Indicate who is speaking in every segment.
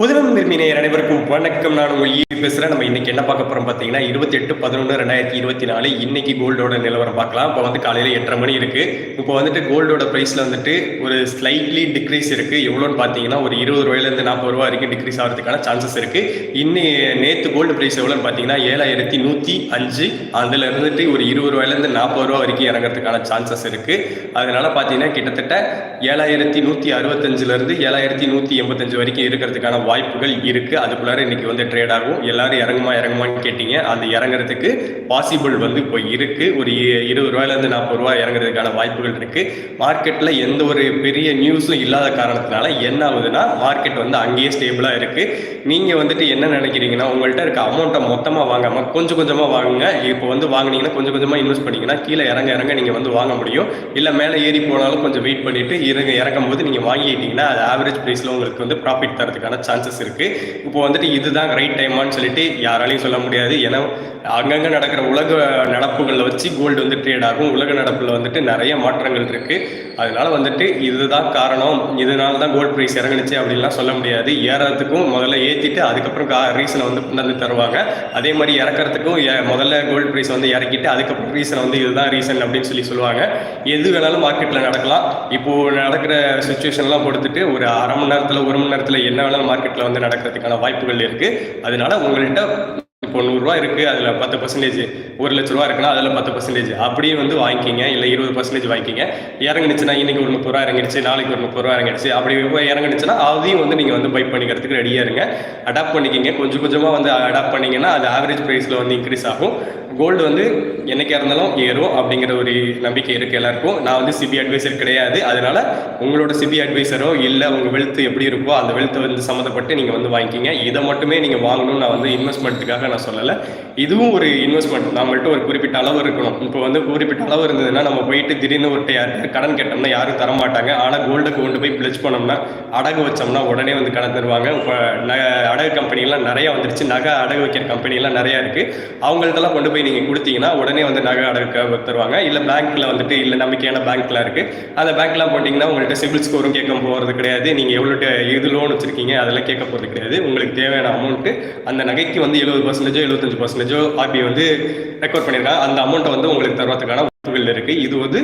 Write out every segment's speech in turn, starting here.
Speaker 1: புதுனம் விரும்பினர் அனைவருக்கும் வணக்கம். நான் உங்கள் ஈ பேசுகிறேன் நம்ம இன்னைக்கு என்ன பார்க்க போறோம் பார்த்தீங்கன்னா இருபத்தி எட்டு பதினொன்று ரெண்டாயிரத்தி இருபத்தி நாலு. இன்னைக்கு கோல்டோட நிலவரம் பார்க்கலாம். இப்போ வந்து காலையில் எட்டரை மணி இருக்கு. இப்போ வந்துட்டு கோல்டோட ப்ரைஸில் வந்துட்டு ஒரு ஸ்லைட்லி டிக்ரீஸ் இருக்கு. எவ்வளோன்னு பார்த்தீங்கன்னா ஒரு இருபது ரூபாயிலேருந்து நாற்பது ரூபா வரைக்கும் டிக்ரீஸ் ஆகிறதுக்கான சான்சஸ் இருக்கு. இன்னி நேற்று கோல்டு ப்ரைஸ் எவ்வளோன்னு பார்த்தீங்கன்னா ஏழாயிரத்தி நூற்றி அஞ்சு. அதில் இருந்துட்டு ஒரு இருபது ரூபாயிலேருந்து நாற்பது ரூபா வரைக்கும் இறங்குறதுக்கான சான்சஸ் இருக்கு. அதனால பார்த்தீங்கன்னா கிட்டத்தட்ட ஏழாயிரத்தி நூற்றி அறுபத்தஞ்சிலேருந்து ஏழாயிரத்தி நூற்றி எண்பத்தஞ்சு வரைக்கும் இருக்கிறதுக்கான வாய்ப்புகள் இருக்கு. அதுக்குள்ளார இன்னைக்கு வந்து ட்ரேட் ஆகும். எல்லாரும் இறங்குமா இறங்குமான்னு கேட்டீங்க. அந்த இறங்குறதுக்கு பாசிபிள் வந்து இப்போ இருக்கு. ஒரு இ- இருபது ரூபாயிலேருந்து நாற்பது ரூபா இறங்குறதுக்கான வாய்ப்புகள் இருக்கு. மார்க்கெட்டில் எந்த ஒரு பெரிய நியூஸும் இல்லாத காரணத்தினால என்ன ஆகுதுன்னா மார்க்கெட் வந்து அங்கேயே ஸ்டேபிளாக இருக்கு. நீங்க வந்துட்டு என்ன நினைக்கிறீங்கன்னா உங்கள்கிட்ட இருக்க அமௌண்ட்டை மொத்தமாக வாங்காம கொஞ்சம் கொஞ்சமாக வாங்குங்க. இப்போ வந்து வாங்கினீங்கன்னா கொஞ்சம் கொஞ்சமாக இன்வெஸ்ட் பண்ணீங்கன்னா கீழே இறங்க இறங்க நீங்கள் வந்து வாங்க முடியும். இல்லை மேலே ஏறி போனாலும் கொஞ்சம் வெயிட் பண்ணிட்டு இறங்க இறக்கும் போது நீங்கள் வாங்கிட்டீங்கன்னா அது ஆவரேஜ் ப்ரைஸில் உங்களுக்கு வந்து ப்ராஃபிட் தரதுக்கான சான்ஸ் சான்சஸ் இருக்கு. இப்போ வந்துட்டு இதுதான் ரைட் டைமான்னு சொல்லிட்டு யாராலையும் சொல்ல முடியாது. ஏன்னா அங்கங்கே நடக்கிற உலக நடப்புகளில் வச்சு கோல்டு வந்து ட்ரேட் ஆகும். உலக நடப்பில் வந்துட்டு நிறைய மாற்றங்கள் இருக்கு. அதனால வந்துட்டு இதுதான் காரணம். இதனால தான் கோல்டு ப்ரைஸ் இறங்குனுச்சு அப்படின்லாம் சொல்ல முடியாது. ஏறதுக்கும் முதல்ல ஏற்றிட்டு அதுக்கப்புறம் ரீசனை வந்து கொண்டாந்து தருவாங்க. அதே மாதிரி இறக்கிறதுக்கும் ஏ- முதல்ல கோல்டு ப்ரைஸ் வந்து இறக்கிட்டு அதுக்கப்புறம் ரீசனை வந்து இதுதான் ரீசன் அப்படின்னு சொல்லி சொல்லுவாங்க. எது வேணாலும் மார்க்கெட்டில் நடக்கலாம். இப்போ நடக்கிற சுச்சுவேஷன்லாம் கொடுத்துட்டு ஒரு அரை மணி நேரத்தில் ஒரு மணி நேரத்தில் என்ன வேணாலும் மார்க்கெட்டில் வந்து நடக்கிறதுக்கான வாய்ப்புகள் இருக்கு. அதனால உங்கள்கிட்ட இப்போ நூறுரூவா இருக்குது அதில் பத்து பர்சன்டேஜ் ஒரு லட்ச ரூபா இருக்குன்னா அதில் பத்து பர்சன்டேஜ் அப்படியே வந்து வாங்கிக்கிங்க இல்லை இருபது பர்சன்டேஜ் வாங்கிக்கிங்க. இறங்குனுச்சுன்னா இன்னைக்கு ஒரு முப்பது ரூபா இறங்கிடுச்சு நாளைக்கு ஒரு முப்பது ரூபா இறங்கிடுச்சு. அப்படி இறங்குனுச்சுன்னா அதையும் வந்து நீங்கள் வந்து பை பண்ணிக்கிறதுக்கு ரெடியாக இருங்க. அடாப்ட் பண்ணிக்கிங்க. கொஞ்சம் கொஞ்சமாக வந்து அடாப்ட் பண்ணீங்கன்னா அது ஆவரேஜ் ப்ரைஸில் வந்து இன்க்ரீஸ் ஆகும். கோல்டு வந்து என்னைக்கா இருந்தாலும் ஏறும் அப்படிங்கிற ஒரு நம்பிக்கை இருக்கு எல்லாருக்கும். நான் வந்து சிபி அட்வைசர் கிடையாது. அதனால உங்களோட சிபி அட்வைசரோ இல்லை உங்க வெல்த் எப்படி இருக்கோ அந்த வெல்த் வந்து சம்மந்தப்பட்டு நீங்க வந்து வாங்கிக்கிங்க. இதை மட்டுமே நீங்க வாங்கணும்னு நான் வந்து இன்வெஸ்ட்மெண்ட்டுக்காக நான் சொல்லலை. இதுவும் ஒரு இன்வெஸ்ட்மெண்ட் நம்மள்ட்ட ஒரு குறிப்பிட்ட அளவு இருக்கணும். இப்போ வந்து குறிப்பிட்ட அளவு இருந்ததுன்னா நம்ம போயிட்டு திடீர்னு ஒரு யார்கிட்ட கடன் கேட்டோம்னா யாரும் தர மாட்டாங்க ஆனால் கோல்டை கொண்டு போய் பிளச் பண்ணோம்னா அடகு வச்சோம்னா உடனே வந்து கடன் தருவாங்க. இப்போ நகை அடகு கம்பெனிலாம் நிறைய வந்துருச்சு. நகை அடகு வைக்கிற கம்பெனிலாம் நிறைய இருக்கு. அவங்கள்ட்டலாம் கொண்டு போய் நீங்கள் கொடுத்தீங்கன்னா உடனே வந்து நகை அடக்க தருவாங்க. இல்லை பேங்க்ல வந்துட்டு இல்லை நம்பிக்கையான பேங்க்ல இருக்கு. அந்த பேங்க்லாம் போட்டிங்கன்னா உங்கள்கிட்ட சிபில் ஸ்கோரும் கேட்க போகிறது கிடையாது. நீங்கள் எவ்வளோ இது லோன் வச்சிருக்கீங்க அதெல்லாம் கேட்க போகிறது கிடையாது. உங்களுக்கு தேவையான அமௌண்ட்டு அந்த நகைக்கு வந்து எழுபது பர்சன்டேஜோ எழுபத்தஞ்சு பர்சன்டேஜோ ஆர்பிஐ வந்து ரெக்கார்ட் பண்ணியிருக்காங்க அந்த அமௌண்ட்டை வந்து உங்களுக்கு தருவதற்கான வாய்ப்புகள் இருக்கு. இது வந்து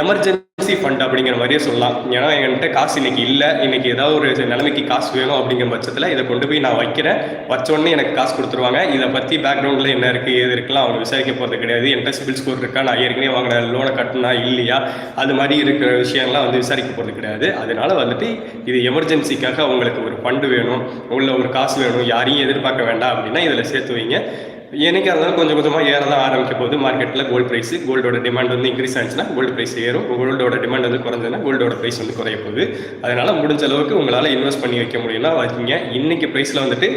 Speaker 1: எமர்ஜென்சி ஃபண்ட் அப்படிங்கிற மாதிரியே சொல்லலாம். ஏன்னா என்கிட்ட காசு இன்னைக்கு இல்லை. இன்னைக்கு ஏதாவது ஒரு நிலைமைக்கு காசு வேணும் அப்படிங்கிற பட்சத்தில் இதை கொண்டு போய் நான் வைக்கிறேன். வச்சோடனே எனக்கு காசு கொடுத்துருவாங்க. இதை பற்றி பேக்ரவுண்டில் என்ன இருக்குது எது இருக்கலாம் அவங்க விசாரிக்க போகிறது கிடையாது. என்கிட்ட சிபில் ஸ்கோர் இருக்கா? நான் ஏற்கனவே வாங்கின லோனை கட்டினா இல்லையா? அது மாதிரி இருக்கிற விஷயம்லாம் வந்து விசாரிக்க போகிறது கிடையாது. அதனால வந்துட்டு இது எமர்ஜென்சிக்காக உங்களுக்கு ஒரு ஃபண்டு வேணும். உள்ள ஒரு காசு வேணும். யாரையும் எதிர்பார்க்க வேண்டாம் அப்படின்னா இதில் சேர்த்து வைங்க. என்னைக்கா இருந்தாலும் கொஞ்சம் கொஞ்சமாக ஏற தான் ஆரம்பிக்க போகுது. மார்க்கெட்டில் கோல்டு ப்ரைஸ் கோல்டோட டிமாண்ட் வந்து இன்க்ரீஸ் ஆச்சுன்னா கோல்டு ப்ரைஸ் ஏறும். கோல்டோட டிமாண்ட் வந்து குறைஞ்சதுன்னா கோல்டோட ப்ரைஸ் வந்து குறைய போகுது. அதனால முடிஞ்ச அளவுக்கு உங்களால் இன்வெஸ்ட் பண்ணி வைக்க முடியும்னா வைக்கிங்க இன்னைக்கு ப்ரைஸில் வந்துட்டு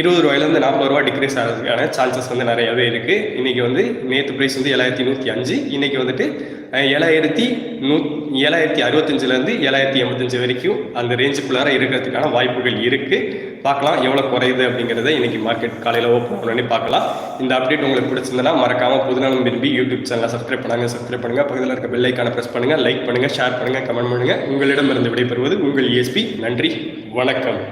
Speaker 1: இருபது ரூபாயிலேருந்து நாற்பது ரூபா டிக்ரீஸ் ஆகிறதுக்கான சான்சஸ் வந்து நிறையவே இருக்குது இன்னைக்கு வந்து நேற்று ப்ரைஸ் வந்து ஏழாயிரத்தி நூற்றி அஞ்சு இன்னைக்கு வந்துட்டு ஏழாயிரத்தி நூ ஏழாயிரத்தி அறுபத்தஞ்சிலேருந்து ஏழாயிரத்தி எண்பத்தஞ்சு வரைக்கும் அந்த ரேஞ்சுக்குள்ளார இருக்கிறதுக்கான வாய்ப்புகள் இருக்குது பார்க்கலாம். எவ்வளோ குறையுது அப்படிங்கிறத இன்றைக்கி மார்க்கெட் காலையில் ஓப்பன் பண்ணி பார்க்கலாம். இந்த அப்டேட் உங்களுக்கு பிடிச்சிருந்தனா மறக்காமல் புதுநலம் விரும்பி யூடியூப் சேனலை சப்ஸ்கிரைப் பண்ணாங்க சப்ஸ்கிரைப் பண்ணுங்கள் பக்கத்தில் இருக்க பெல்லைக்கான ப்ரெஸ் பண்ணுங்கள் லைக் பண்ணுங்க ஷேர் பண்ணுங்கள் கமெண்ட் பண்ணுங்கள் உங்களிடமிருந்து விடைபெறுவது உங்கள் இஎஸ்பி நன்றி. வணக்கம்.